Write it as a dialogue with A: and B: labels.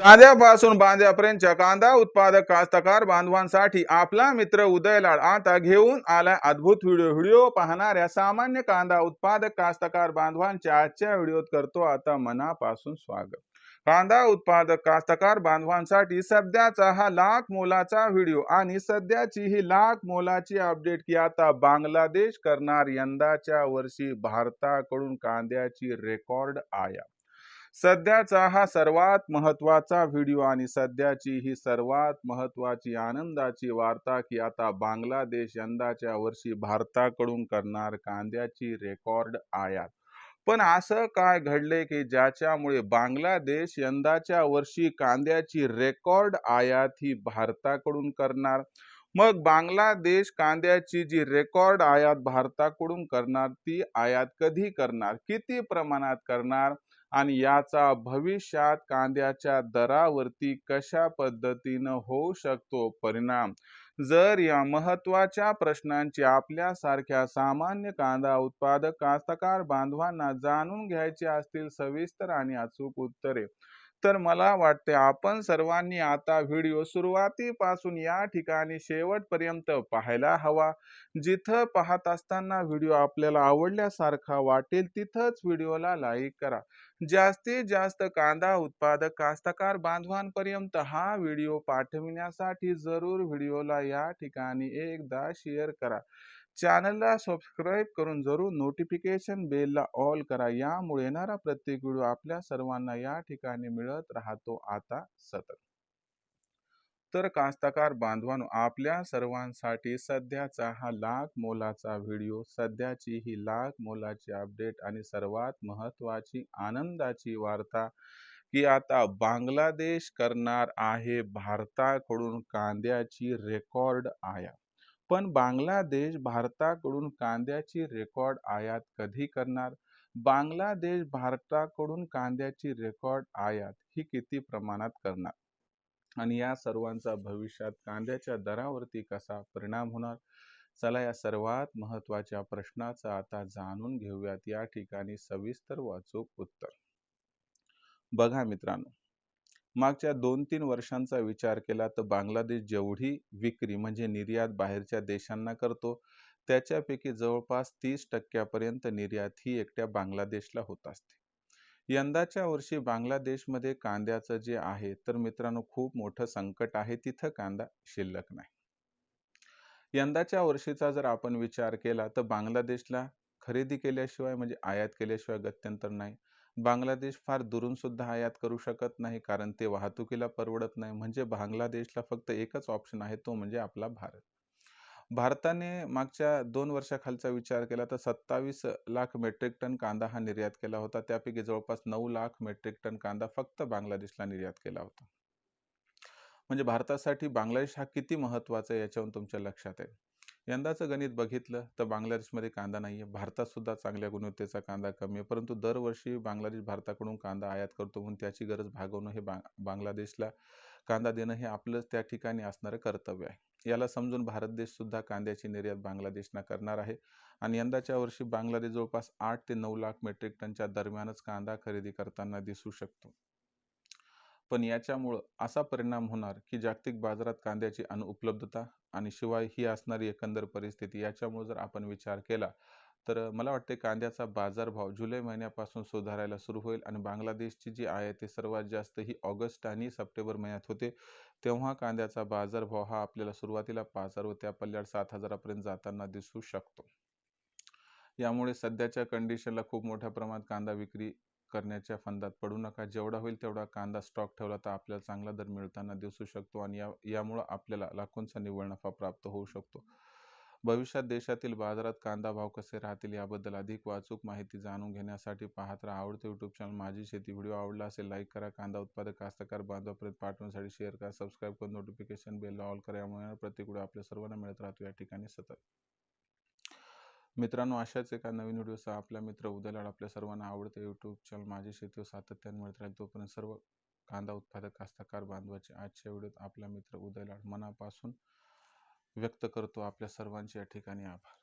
A: चांद्यापासून बांध्यापर्यंत कांदा उत्पादक कास्तकार बांधवांसाठी आपला मित्र उदयलाड आता घेऊन आला अद्भुत व्हिडिओ. व्हिडिओ पाहणाऱ्या सामान्य कांदा उत्पादक कास्तकार बांधवांच्या आजच्या व्हिडिओत करतो आता मनापासून स्वागत. कांदा उत्पादक कास्तकार बांधवांसाठी सध्याचा हा लाख मोलाचा व्हिडिओ आणि सध्याची ही लाख मोलाची अपडेट की आता बांगलादेश करणार यंदाच्या वर्षी भारताकडून कांद्याची रेकॉर्ड आयात. सध्याचा हा सर्वात महत्त्वाचा व्हिडिओ आणि सध्याची ही सर्वात महत्वाची आनंदाची वार्ता की आता बांगलादेश यंदाच्या वर्षी भारताकडून करणार कांद्याची रेकॉर्ड आयात. पण असं काय घडले की ज्याच्यामुळे बांगलादेश यंदाच्या वर्षी कांद्याची रेकॉर्ड आयात ही भारताकडून करणार? मग बांगलादेश कांद्याची जी रेकॉर्ड आयात भारताकडून करणार ती आयात कधी करणार? किती प्रमाणात करणार? आणि याचा भविष्यात कांद्याच्या दरावरती कशा पद्धतीनं होऊ शकतो परिणाम? जर या महत्त्वाच्या प्रश्नांची आपल्यासारख्या सामान्य कांदा उत्पादक कास्तकार बांधवांना जाणून घ्यायची असतील सविस्तर आणि अचूक उत्तरे तर मला वाटते आपण सर्वांनी आता व्हिडिओ सुरुवातीपासून या ठिकाणी शेवटपर्यंत पाहायला हवा. जिथं पाहत असताना व्हिडिओ आपल्याला आवडल्यासारखा वाटेल तिथंच व्हिडिओला लाईक करा. जास्तीत जास्त कांदा उत्पादक कास्तकार बांधवांपर्यंत हा व्हिडिओ पाठविण्यासाठी जरूर व्हिडिओला या ठिकाणी एकदा शेअर करा. चॅनलला सबस्क्राईब करून जरूर नोटिफिकेशन बेलला ऑल करा. यामुळे येणारा प्रत्येक व्हिडिओ आपल्या सर्वांना या ठिकाणी मिळत राहतो. आता सतत. तर कास्तकार बांधवांनो आपल्या सर्वांसाठी सध्याचा हा लाख मोलाचा व्हिडिओ सध्याची ही लाख मोलाची अपडेट आणि सर्वात महत्वाची आनंदाची वार्ता की आता बांगलादेश करणार आहे भारताकडून कांद्याची रेकॉर्ड आयात. पण बांगलादेश भारताकडून कांद्याची रेकॉर्ड आयात कधी करणार? बांगलादेश भारताकडून कांद्याची रेकॉर्ड आयात ही किती प्रमाणात करणार? आणि या सर्वांचा भविष्यात कांद्याच्या दरावरती कसा परिणाम होणार? चला या सर्वात महत्त्वाच्या प्रश्नाचं आता जाणून घेऊयात. या ठिकाणी सविस्तर वाचूक उत्तर. बघा मित्रांनो मागच्या दोन तीन वर्षांचा विचार केला तर बांगलादेश जेवढी विक्री म्हणजे निर्यात बाहेरच्या देशांना करतो त्याच्यापैकी जवळपास तीस टक्क्यापर्यंत निर्यात ही एकट्या बांगलादेशला होत असते. यंदाच्या वर्षी बांगलादेशमध्ये कांद्याचं जे आहे तर मित्रांनो खूप मोठं संकट आहे. तिथं कांदा शिल्लक नाही. यंदाच्या वर्षीचा जर आपण विचार केला तर बांगलादेशला खरेदी केल्याशिवाय म्हणजे आयात केल्याशिवाय गत्यंतर नाही. बांगलादेश फार दुरून सुद्धा आयात करू शकत नाही कारण ते वाहतुकीला परवडत नाही. म्हणजे बांगलादेशला फक्त एकच ऑप्शन आहे तो म्हणजे आपला भारत. भारताने मागच्या दोन वर्षाखालचा विचार केला तर सत्तावीस लाख मेट्रिक टन कांदा हा निर्यात केला होता. त्यापैकी जवळपास नऊ लाख मेट्रिक टन कांदा फक्त बांगलादेशला निर्यात केला होता. म्हणजे भारतासाठी बांगलादेश हा किती महत्त्वाचा आहे याच्यावरून तुमच्या लक्षात आहे यंदाचं गणित बघितलं तर बांगलादेशमध्ये कांदा नाही आहे. भारतातसुद्धा चांगल्या गुणवत्तेचा कांदा कमी आहे. परंतु दरवर्षी बांगलादेश भारताकडून कांदा आयात करतो म्हणून त्याची गरज भागवणं हे बा बांगलादेशला कांदा देणं हे आपलं त्या ठिकाणी असणारं कर्तव्य आहे. याला समजून भारत देशसुद्धा कांद्याची निर्यात बांगलादेशना करणार आहे. आणि यंदाच्या वर्षी बांगलादेश जवळपास आठ ते नऊ लाख मेट्रिक टनच्या दरम्यानच कांदा खरेदी करताना दिसू शकतो. पण याच्यामुळं असा परिणाम होणार की जागतिक बाजारात कांद्याची अनुपलब्धता आणि शिवाय ही असणारी एकंदर परिस्थिती याच्यामुळे जर आपण विचार केला तर मला वाटते कांद्याचा बाजारभाव जुलै महिन्यापासून सुधारायला सुरू होईल आणि बांगलादेशची जी आहे ते सर्वात जास्त ही ऑगस्ट आणि सप्टेंबर महिन्यात होते तेव्हा कांद्याचा बाजारभाव हा आपल्याला सुरुवातीला पाच हजार व त्या पल्ल्याड सात हजारापर्यंत जाताना दिसू शकतो. यामुळे सध्याच्या कंडिशनला खूप मोठ्या प्रमाणात कांदा विक्री करण्याच्या फंदात पडू नका. जेवढा होईल तेवढा कांदा स्टॉक ठेवला तर आपल्याला चांगला दर मिळताना दिसू शकतो आणि या यामुळं आपल्याला लाखोंचा निव्वळ नफा प्राप्त होऊ शकतो. भविष्यात देशातील बाजारात कांदा भाव कसे राहतील याबद्दल अधिक वाचूक माहिती जाणून घेण्यासाठी पाहत राहा. आवडते यूट्यूब चॅनल माझी शेती. व्हिडिओ आवडला असेल लाईक करा. कांदा उत्पादक कास्तकार बांधवापर्यंत पाठवण्यासाठी शेअर करा. सबस्क्राईब करून नोटिफिकेशन बेल ऑल करा. यामुळे प्रत्येक आपल्या सर्वांना मिळत राहतो. या ठिकाणी सतत मित्रांनो अशाच एका नवीन व्हिडिओसह आपला मित्र उदयलाड आपल्या सर्वांना आवडते यूट्यूब चॅनल माझी शेती सातत्याने मिळत राहील. तोपर्यंत सर्व कांदा उत्पादक कास्तकार बांधवाचे आजच्या व्हिडिओत आपला मित्र उदयलाड मनापासून व्यक्त करतो. आपल्या सर्वांचे या ठिकाणी आभार.